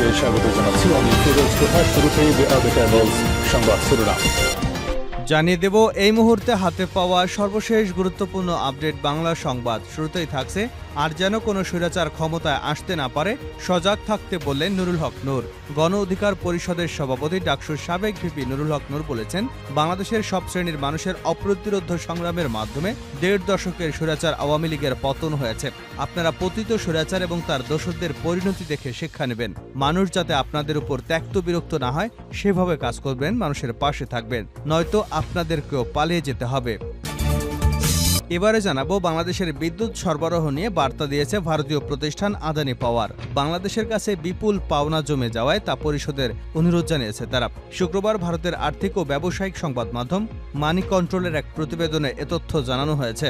আপনাদেরকে স্বাগত জানাচ্ছি আমি ফিরোজ তোহা শুরুতেই দ্য ক্যাবলস সংবাদ শিরোনাম জানিয়ে দেব, এই মুহূর্তে হাতে পাওয়া সর্বশেষ গুরুত্বপূর্ণ আপডেট বাংলা সংবাদ। শুরুতেই থাকছে, আর যেন কোনো স্বৈরাচার ক্ষমতায় আসতে না পারে, সজাগ থাকতে বললেন নুরুল হক নূর। গণ অধিকার পরিষদের সভাপতি ডাকসুর সাবেক ভিপি নুরুল হক নূর বলেছেন, বাংলাদেশের সব শ্রেণির মানুষের অপ্রতিরোধ সংগ্রামের মাধ্যমে দেড় দশকের স্বৈরাচার আওয়ামী লীগের পতন হয়েছে। আপনারা পতিত স্বৈরাচার এবং তার দোষরদের পরিণতি দেখে শিক্ষা নেবেন। মানুষ যাতে আপনাদের উপর ত্যক্ত বিরক্ত না হয়, সেভাবে কাজ করবেন, মানুষের পাশে থাকবেন। নয়তো আপনাদেরকেও পালিয়ে যেতে হবে। এবারে জানাব, বাংলাদেশের বিদ্যুৎ সরবরাহ নিয়ে বার্তা দিয়েছে ভারতীয় প্রতিষ্ঠান আদানি পাওয়ার। বাংলাদেশের কাছে বিপুল পাওনা জমে যাওয়ায় তা পরিষদের অনুরোধ জানিয়েছে তারা। শুক্রবার ভারতের আর্থিক ও ব্যবসায়িক সংবাদ মাধ্যম মানি কন্ট্রোলের এক প্রতিবেদনে এ তথ্য জানানো হয়েছে।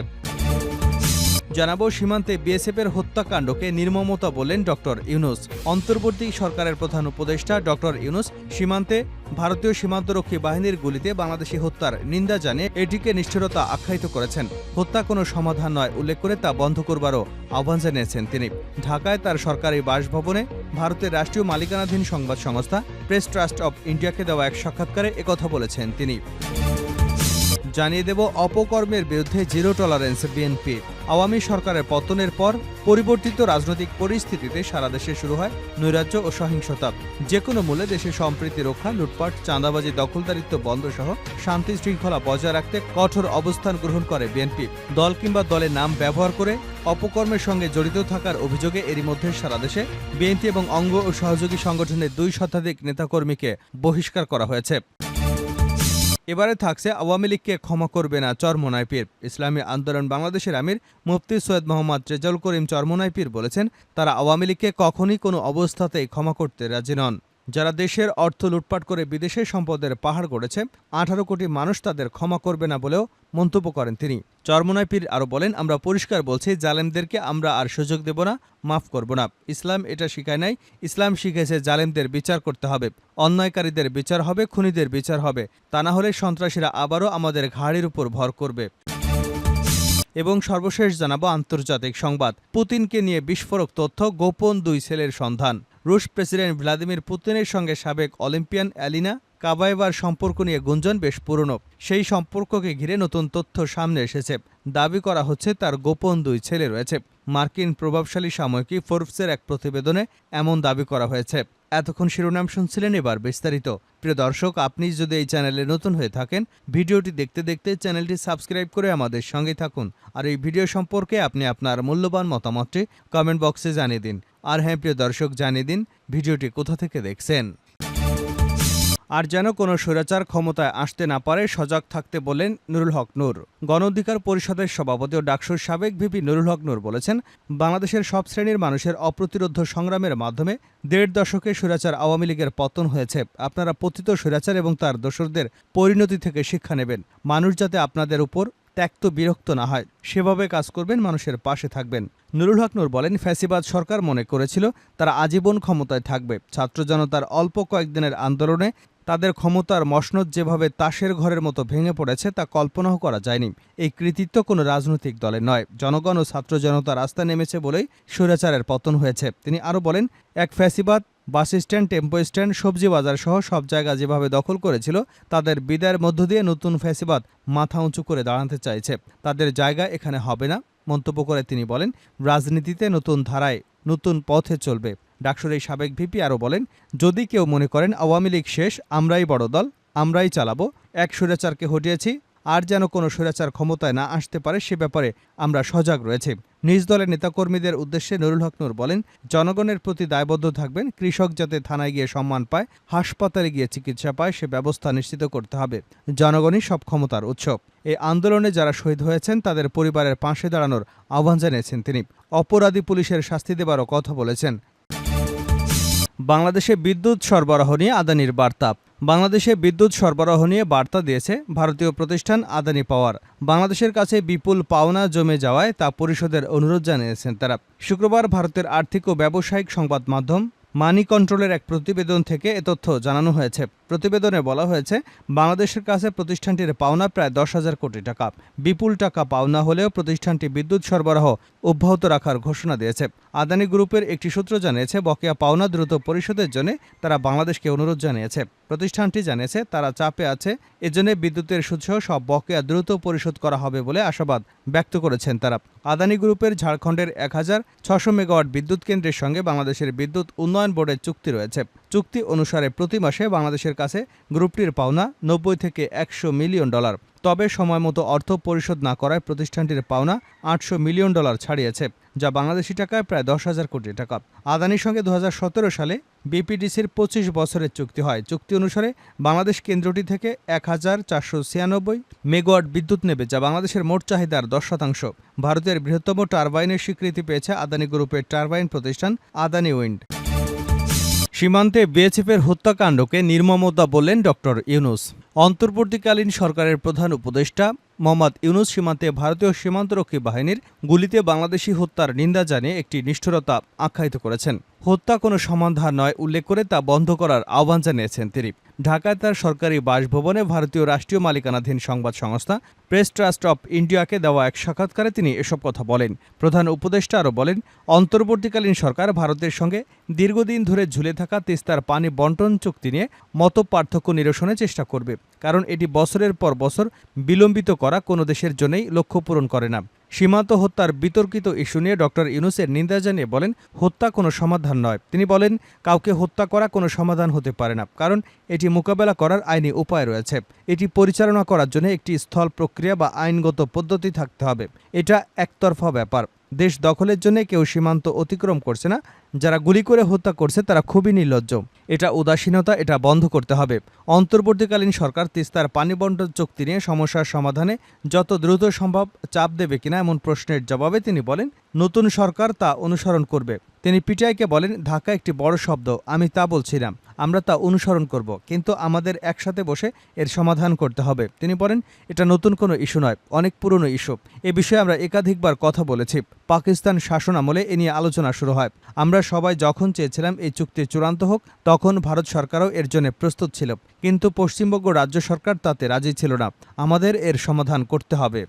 জানাব, সীমান্তে বিএসএফের হত্যাকাণ্ডকে নির্মমতা বললেন ডক্টর ইউনুস। অন্তর্বর্তী সরকারের প্রধান উপদেষ্টা ডক্টর ইউনুস সীমান্তে ভারতীয় সীমান্তরক্ষী বাহিনীর গুলিতে বাংলাদেশি হত্যার নিন্দা জানিয়ে এটিকে নিষ্ঠুরতা আখ্যায়িত করেছেন। হত্যা কোনো সমাধান নয় উল্লেখ করে তা বন্ধ করবারও আহ্বান জানিয়েছেন তিনি। ঢাকায় তার সরকারি বাসভবনে ভারতের রাষ্ট্রীয় মালিকানাধীন সংবাদ সংস্থা প্রেস ট্রাস্ট অব ইন্ডিয়াকে দেওয়া এক সাক্ষাৎকারে একথা বলেছেন তিনি। জানিয়ে দেব, অপকর্মের বিরুদ্ধে জিরো টলারেন্স বিএনপি। আওয়ামী সরকারের পতনের পর পরিবর্তিত রাজনৈতিক পরিস্থিতিতে সারা দেশে শুরু হয় নৈরাজ্য ও সহিংসতা। যে কোনো মূল্যে দেশের সম্প্রীতি রক্ষা, লুটপাট, চাঁদাবাজি, দখলদারিত্ব বন্ধ সহ শান্তি শৃঙ্খলা বজায় রাখতে কঠোর অবস্থান গ্রহণ করে বিএনপি। দল কিংবা দলের নাম ব্যবহার করে অপকর্মের সঙ্গে জড়িত থাকার অভিযোগে এরই মধ্যে সারা দেশে বিএনপি এবং অঙ্গ ও সহযোগী সংগঠনের দুই শতাধিক নেতাকর্মীকে বহিষ্কার করা হয়েছে। এবারে থাকছে আওয়ামী লীগকে ক্ষমা করবে না চরমোনাই পীর। ইসলামী আন্দোলন বাংলাদেশের আমির মুফতি সৈয়দ মোহাম্মদ রেজাউল করিম চরমোনাই পীর বলেছেন, তারা আওয়ামী লীগকে কখনই কোনো অবস্থাতেই ক্ষমা করতে রাজি নন। যারা দেশের অর্থ লুটপাট করে বিদেশে সম্পদের পাহাড় গড়েছে, আঠারো কোটি মানুষ তাদের ক্ষমা করবে না বলেও মন্তব্য করেন তিনি। চরমোনাই পীর আরও বলেন, আমরা পরিষ্কার বলছি, জালেমদেরকে আমরা আর সুযোগ দেব না, মাফ করব না। ইসলাম এটা শিখায় নাই। ইসলাম শিখেছে জালেমদের বিচার করতে হবে। অন্যায়কারীদের বিচার হবে, খুনিদের বিচার হবে। তা না হলে সন্ত্রাসীরা আবারও আমাদের ঘাড়ির উপর ভর করবে। এবং সর্বশেষ জানাব আন্তর্জাতিক সংবাদ। পুতিনকে নিয়ে বিস্ফোরক তথ্য, গোপন দুই ছেলের সন্ধান। রুশ প্রেসিডেন্ট ভ্লাদিমির পুতিনের সঙ্গে সাবেক অলিম্পিয়ান অ্যালিনা কাবায়েবার সম্পর্ক নিয়ে গুঞ্জন বেশ পুরনো। সেই সম্পর্ককে ঘিরে নতুন তথ্য সামনে এসেছে। দাবি করা হচ্ছে তার গোপন দুই ছেলে রয়েছে। মার্কিন প্রভাবশালী সাময়িকী ফোর্বসের এক প্রতিবেদনে এমন দাবি করা হয়েছে। এতক্ষণ শিরোনাম শুনছিলেন এবার বিস্তারিত। প্রিয় দর্শক, আপনি যদি এই চ্যানেলে নতুন হয়ে থাকেন, ভিডিওটি দেখতে দেখতে চ্যানেলটি সাবস্ক্রাইব করে আমাদের সঙ্গে থাকুন। আর এই ভিডিও সম্পর্কে আপনি আপনার মূল্যবান মতামতটি কমেন্ট বক্সে জানিয়ে দিন। আর হ্যাঁ প্রিয় দর্শক, জানিয়ে দিন ভিডিওটি কোথা থেকে দেখছেন। আর যেন কোনো স্বৈরাচার ক্ষমতায় আসতে না পারে, সজাগ থাকতে বলেন নুরুল হক নূর। গণ অধিকার পরিষদের সভাপতি ও ডাকসুর সাবেক ভিপি নুরুল হক নূর বলেছেন, বাংলাদেশের সব শ্রেণির মানুষের অপ্রতিরোধ সংগ্রামের মাধ্যমে দেড় দশকে স্বৈরাচার আওয়ামী লীগের পতন হয়েছে। আপনারা পতিত স্বৈরাচার এবং তার দোসরদের পরিণতি থেকে শিক্ষা নেবেন। মানুষ যাতে আপনাদের উপর ত্যক্ত বিরক্ত না হয়। সেভাবে কাজ করবেন, মানুষের পাশে থাকবেন। নুরুল হক নূর বলেন, ফ্যাসিবাদ সরকার মনে করেছিল তারা আজীবন ক্ষমতায় থাকবে। ছাত্র জনতার অল্প কয়েকদিনের আন্দোলনে তাদের ক্ষমতার মসনদ যেভাবে তাসের ঘরের মতো ভেঙে পড়েছে তা কল্পনাও করা যায়নি। এই কৃতিত্ব কোনো রাজনৈতিক দলের নয়, জনগণ ও ছাত্র জনতা রাস্তায় নেমেছে বলেই স্বৈরাচারের পতন হয়েছে। তিনি আরও বলেন, এক ফ্যাসিবাদ বাস স্ট্যান্ড, টেম্পো স্ট্যান্ড, সবজি বাজার সহ সব জায়গা যেভাবে দখল করেছিল, তাদের বিদায়ের মধ্য দিয়ে নতুন ফ্যাসিবাদ মাথা উঁচু করে দাঁড়াতে চাইছে। তাদের জায়গা এখানে হবে না, মন্তব্য করে তিনি বলেন, রাজনীতিতে নতুন ধারায় নতুন পথে চলবে। ডাকসুর এই সাবেক ভিপি আরও বলেন, যদি কেউ মনে করেন আওয়ামী লীগ শেষ, আমরাই বড় দল, আমরাই চালাবো, এক স্বৈরাচারকে হটিয়েছি আর যেন কোনো স্বৈরাচার ক্ষমতায় না আসতে পারে সে ব্যাপারে আমরা সজাগ রয়েছে। নিজ দলের নেতাকর্মীদের উদ্দেশ্যে নুরুল হক নূর বলেন, জনগণের প্রতি দায়বদ্ধ থাকবেন, কৃষক যাতে থানায় গিয়ে সম্মান পায়, হাসপাতালে গিয়ে চিকিৎসা পায়, সে ব্যবস্থা নিশ্চিত করতে হবে। জনগণই সব ক্ষমতার উৎস। এই আন্দোলনে যারা শহীদ হয়েছেন, তাদের পরিবারের পাশে দাঁড়ানোর আহ্বান জানিয়েছেন তিনি। অপরাধী পুলিশের শাস্তি দেবারও কথা বলেছেন। বাংলাদেশে বিদ্যুৎ সরবরাহ নিয়ে আদানির বার্তা। বাংলাদেশে বিদ্যুৎ সরবরাহ নিয়ে বার্তা দিয়েছে ভারতীয় প্রতিষ্ঠান আদানি পাওয়ার। বাংলাদেশের কাছে বিপুল পাওনা জমে যাওয়ায় তা পরিশোধের অনুরোধ জানিয়েছেন তারা। শুক্রবার ভারতের আর্থিক ও ব্যবসায়িক সংবাদ মাধ্যম মানি কন্ট্রোলের এক প্রতিবেদন থেকে এ তথ্য জানানো হয়েছে। প্রতিবেদনে বলা হয়েছে, বাংলাদেশের কাছে প্রতিষ্ঠানটির পাওনা প্রায় দশ হাজার কোটি টাকা। বিপুল টাকা পাওনা হলেও প্রতিষ্ঠানটি বিদ্যুৎ সরবরাহ অব্যাহত রাখার ঘোষণা দিয়েছে। আদানি গ্রুপের একটি সূত্র জানিয়েছে, বকেয়া পাওনা দ্রুত পরিশোধের জন্য তারা বাংলাদেশকে অনুরোধ জানিয়েছে। প্রতিষ্ঠানটি জানিয়েছে, তারা চাপে আছে, এজন্য বিদ্যুতের সুদসহ সব বকেয়া দ্রুত পরিশোধ করা হবে বলে আশাবাদ ব্যক্ত করেছেন তারা। আদানি গ্রুপের ঝাড়খণ্ডের এক হাজার ছশো মেগাওয়াট বিদ্যুৎ কেন্দ্রের সঙ্গে বাংলাদেশের বিদ্যুৎ উন্নয়ন বোর্ডের চুক্তি রয়েছে। চুক্তি অনুসারে প্রতি মাসে বাংলাদেশের কাছে গ্রুপটির পাওনা নব্বই থেকে একশো মিলিয়ন ডলার। তবে সময়মতো অর্থ পরিশোধ না করায় প্রতিষ্ঠানটির পাওনা আটশো মিলিয়ন ডলার ছাড়িয়েছে। যা বাংলাদেশি টাকায় প্রায় দশ হাজার কোটি টাকা। আদানির সঙ্গে দু হাজার সতেরো সালে বিপিডিসির পঁচিশ বছরের চুক্তি হয়। চুক্তি অনুসারে বাংলাদেশ কেন্দ্রটি থেকে এক হাজার চারশো ছিয়ানব্বই মেগাওয়াট বিদ্যুৎ নেবে, যা বাংলাদেশের মোট চাহিদার দশ শতাংশ। ভারতের বৃহত্তম টারবাইনের স্বীকৃতি পেয়েছে আদানি গ্রুপের টারবাইন প্রতিষ্ঠান আদানি উইন্ড। সীমান্তে বিএসএফের হত্যাকাণ্ডকে নির্মমতা বললেন ডক্টর ইউনুস। অন্তর্বর্তীকালীন সরকারের প্রধান উপদেষ্টা মোহাম্মদ ইউনুস সীমান্তে ভারতীয় সীমান্তরক্ষী বাহিনীর গুলিতে বাংলাদেশি হত্যার নিন্দা জানিয়ে একটি নিষ্ঠুরতা আখ্যায়িত করেছেন। হত্যা কোনো সমাধান নয় উল্লেখ করে তা বন্ধ করার আহ্বান জানিয়েছেন তিনি। ঢাকায় তার সরকারি বাসভবনে ভারতীয় রাষ্ট্রীয় মালিকানাধীন সংবাদ সংস্থা প্রেস ট্রাস্ট অব ইন্ডিয়াকে দেওয়া এক সাক্ষাৎকারে তিনি এসব কথা বলেন। প্রধান উপদেষ্টা আরও বলেন, অন্তর্বর্তীকালীন সরকার ভারতের সঙ্গে দীর্ঘদিন ধরে ঝুলে থাকা তিস্তার পানি বন্টন চুক্তি নিয়ে মত পার্থক্য নিরসনের চেষ্টা করবে। কারণ এটি বছরের পর বছর বিলম্বিত করা কোনো দেশের জন্যই লক্ষ্য পূরণ করে না। সীমান্ত হত্যার বিতর্কিত ইস্যু নিয়ে ডক্টর ইউনুসের নিন্দা জানিয়ে বলেন, হত্যা কোনো সমাধান নয়। তিনি বলেন, কাউকে হত্যা করা কোনো সমাধান হতে পারে না, কারণ এটি মোকাবেলা করার আইনি উপায় রয়েছে। এটি পরিচালনা করার জন্য একটি স্থল প্রক্রিয়া বা আইনগত পদ্ধতি থাকতে হবে। এটা একতরফা ব্যাপার। দেশ দখলের জন্য কেউ সীমান্ত অতিক্রম করছে না যারা গুলি করে হত্যা করছে, তারা খুবই নির্লজ্জ। এটা উদাসীনতা, এটা বন্ধ করতে হবে। অন্তর্বর্তীকালীন সরকার তিস্তার পানি বন্টন চুক্তি নিয়ে সমস্যার সমাধানে যত দ্রুত সম্ভব চাপ দেবে কিনা এমন প্রশ্নের জবাবে তিনি বলেন, নতুন সরকার তা অনুসরণ করবে। তিনি পিটিআইকে বলেন, ঢাকা একটি বড় শব্দ, আমি তা বলছিলাম আমরা তা অনুসরণ করব, কিন্তু আমাদের একসাথে বসে এর সমাধান করতে হবে। তিনি বলেন, এটা নতুন কোনো ইস্যু নয়, অনেক পুরনো ইস্যু। এ বিষয়ে আমরা একাধিকবার কথা বলেছি। পাকিস্তান শাসন আমলে এ নিয়ে আলোচনা শুরু হয়। আমরা সবাই যখন চেয়েছিলাম এই চুক্তি চূড়ান্ত হোক, তখন ভারত সরকারও এর জন্য প্রস্তুত ছিল। কিন্তু পশ্চিমবঙ্গ রাজ্য সরকার তাতে রাজি ছিল না। আমাদের এর সমাধান করতে হবে।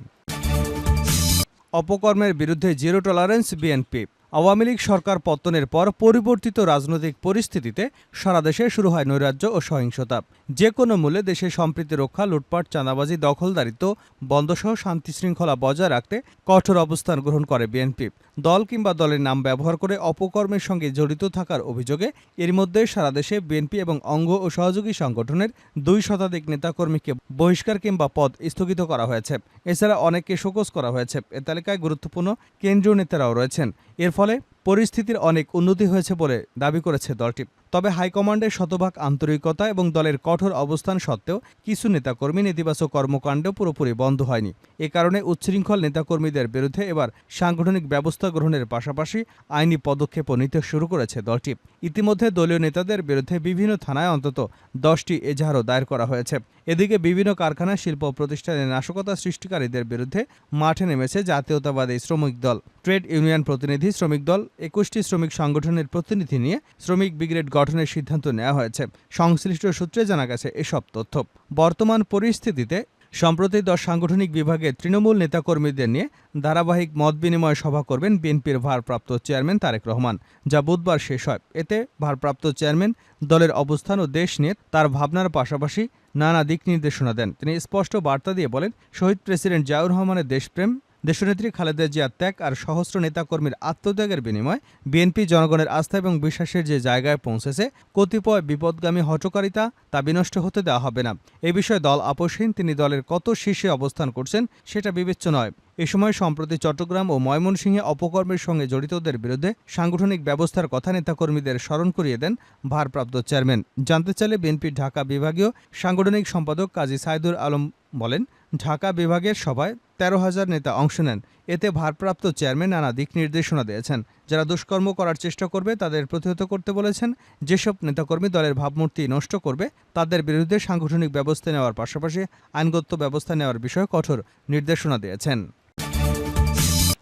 অপকর্মের বিরুদ্ধে zero tolerance BNP. Awami League সরকার পতনের পর পরিবর্তিত রাজনৈতিক পরিস্থিতিতে সারা দেশে শুরু হয় নৈরাজ্য ও সহিংসতা। যে কোনো মূল্যে দেশের সম্প্রীতি রক্ষা, লুটপাট, চাঁদাবাজি, দখলদারিত্ব, বন্ধসহ শান্তি শৃঙ্খলা বজায় রাখতে কঠোর অবস্থান গ্রহণ করে বিএনপি। দল কিংবা দলের নাম ব্যবহার করে অপকর্মের সঙ্গে জড়িত থাকার অভিযোগে এর মধ্যে সারা দেশে বিএনপি এবং অঙ্গ ও সহযোগী সংগঠনের দুই শতাধিক নেতাকর্মীকে বহিষ্কার কিংবা পদ স্থগিত করা হয়েছে। এছাড়া অনেককে শোকজ করা হয়েছে। এ তালিকায় গুরুত্বপূর্ণ কেন্দ্রীয় নেতারাও রয়েছেন। এর ফলে পরিস্থিতির অনেক উন্নতি হয়েছে বলে দাবি করেছে দলটি। তবে হাইকমান্ডের শতভাগ আন্তরিকতা এবং দলের কঠোর অবস্থান সত্ত্বেও কিছু নেতাকর্মী নেতিবাচক কর্মকাণ্ড পুরোপুরি বন্ধ হয়নি। এ কারণে উচ্ছৃঙ্খল নেতাকর্মীদের বিরুদ্ধে এবার সাংগঠনিক ব্যবস্থা গ্রহণের পাশাপাশি আইনি পদক্ষেপও নিতে শুরু করেছে দলটি। ইতিমধ্যে দলীয় নেতাদের বিরুদ্ধে বিভিন্ন থানায় অন্তত দশটি এজাহারও দায়ের করা হয়েছে। এদিকে বিভিন্ন কারখানা, শিল্প প্রতিষ্ঠানে নাশকতা সৃষ্টিকারীদের বিরুদ্ধে মাঠে নেমেছে জাতীয়তাবাদী শ্রমিক দল। ট্রেড ইউনিয়ন প্রতিনিধি শ্রমিক দল একুশটি শ্রমিক সংগঠনের প্রতিনিধি নিয়ে শ্রমিক ব্রিগেড গঠনের সিদ্ধান্ত নেওয়া হয়েছে। সংশ্লিষ্ট সূত্রে জানা গেছে এসব তথ্য। বর্তমান পরিস্থিতিতে, সম্প্রতি দশ সাংগঠনিক বিভাগের তৃণমূল নেতাকর্মীদের নিয়ে ধারাবাহিক মত বিনিময় সভা করবেন বিএনপির ভারপ্রাপ্ত চেয়ারম্যান তারেক রহমান, যা বুধবার শেষ হয়। এতে ভারপ্রাপ্ত চেয়ারম্যান দলের অবস্থান ও দেশ নিয়ে তার ভাবনার পাশাপাশি নানা দিক নির্দেশনা দেন। তিনি স্পষ্ট বার্তা দিয়ে বলেন, শহীদ প্রেসিডেন্ট জিয়াউর রহমানের দেশপ্রেম দেশনেত্রী খালেদা জিয়ার ত্যাগ আর সহস্র নেতাকর্মীর আত্মত্যাগের বিনিময় বিএনপি জনগণের আস্থা এবং বিশ্বাসের যে জায়গায় পৌঁছেছে, কতিপয় বিপদগামী হটকারিতা তা বিনষ্ট হতে দেওয়া হবে না। এ বিষয়ে দল আপোষহীন, তিনি দলের কত শীর্ষে অবস্থান করছেন সেটা বিবেচ্য নয়। এ সময় সম্প্রতি চট্টগ্রাম ও ময়মনসিংহে অপকর্মের সঙ্গে জড়িতদের বিরুদ্ধে সাংগঠনিক ব্যবস্থার কথা নেতাকর্মীদের স্মরণ করিয়ে দেন ভারপ্রাপ্ত চেয়ারম্যান। জানতে চাইলে বিএনপির ঢাকা বিভাগীয় সাংগঠনিক সম্পাদক কাজী সাইদুর আলম বলেন, ঢাকা বিভাগের সভায় তেরো হাজার নেতা অংশ নেন। এতে ভারপ্রাপ্ত চেয়ারম্যান নানা দিক নির্দেশনা দিয়েছেন। যারা দুষ্কর্ম করার চেষ্টা করবে, তাদের প্রতিহত করতে বলেছেন, যেসব নেতাকর্মী দলের ভাবমূর্তি নষ্ট করবে, তাদের বিরুদ্ধে সাংগঠনিক ব্যবস্থা নেওয়ার পাশাপাশি আইনগত ব্যবস্থা নেওয়ার বিষয়ে কঠোর নির্দেশনা দিয়েছেন।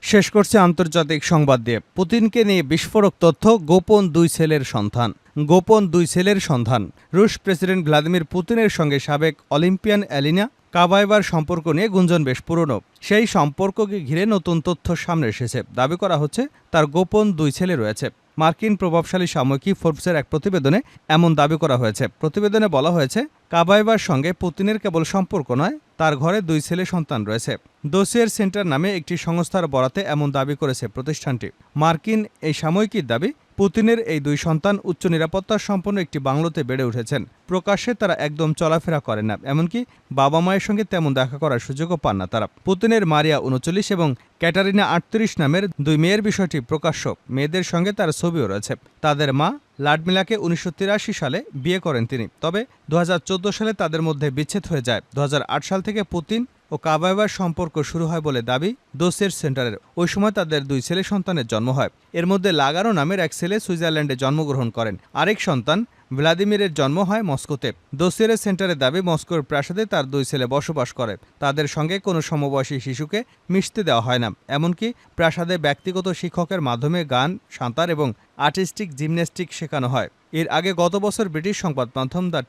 শেষ করছে আন্তর্জাতিক সংবাদ দিয়ে। পুতিনকে নিয়ে বিস্ফোরক তথ্য, গোপন দুই ছেলের সন্ধান। গোপন দুই ছেলের সন্ধান। রুশ প্রেসিডেন্ট ভ্লাদিমির পুতিনের সঙ্গে সাবেক অলিম্পিয়ান অ্যালিনা কাবাইবার সম্পর্ক নিয়ে গুঞ্জন বেশ পুরনো। সেই সম্পর্ককে ঘিরে নতুন তথ্য সামনে এসেছে। দাবি করা হচ্ছে, তার গোপন দুই ছেলে রয়েছে। মার্কিন প্রভাবশালী সাময়িকী ফোর্বসের এক প্রতিবেদনে এমন দাবি করা হয়েছে। প্রতিবেদনে বলা হয়েছে কাবাইবার সঙ্গে পুতিনের কেবল সম্পর্ক নয়, তার ঘরে দুই ছেলে সন্তান রয়েছে। দোসিয়ার সেন্টার নামে একটি সংস্থার বরাতে এমন দাবি করেছে প্রতিষ্ঠানটি। মার্কিন এই সাময়িকীর দাবি, পুতিনের এই দুই সন্তান উচ্চ নিরাপত্তা সম্পন্ন একটি বাংলোতে বেড়ে উঠেছেন। প্রকাশ্যে তারা একদম চলাফেরা করেন না, এমনকি বাবা মায়ের সঙ্গে তেমন দেখা করার সুযোগও পান না তারা। পুতিনের মারিয়া উনচল্লিশ এবং ক্যাটারিনা আটত্রিশ নামের দুই মেয়ের বিষয়টি প্রকাশ্য। মেয়েদের সঙ্গে তার ছবিও রয়েছে। তাদের মা লাডমিলাকে উনিশশো তিরাশি সালে বিয়ে করেন তিনি। তবে দু হাজার চোদ্দ সালে তাদের মধ্যে বিচ্ছেদ হয়ে যায়। দু হাজার আট সাল থেকে পুতিন ও কাবায়বার সম্পর্ক শুরু হয় বলে দাবি দোসের সেন্টারের। ওই সময় তাদের দুই ছেলে সন্তানের জন্ম হয়। এর মধ্যে লাগারো নামের এক ছেলে সুইজারল্যান্ডে জন্মগ্রহণ করেন। আরেক সন্তান ভ্লাদিমিরের জন্ম হয় মস্কোতে। দোসিয়ারে সেন্টারের দাবি, মস্কোর প্রাসাদে তার দুই ছেলে বসবাস করে। তাদের সঙ্গে কোনো সমবয়সী শিশুকে মিশতে দেওয়া হয় না। এমনকি প্রাসাদে ব্যক্তিগত শিক্ষকের মাধ্যমে গান, সাঁতার এবং আর্টিস্টিক জিমন্যাস্টিক শেখানো হয়। এর আগে গত বছর ব্রিটিশ সংবাদ মাধ্যম দ্য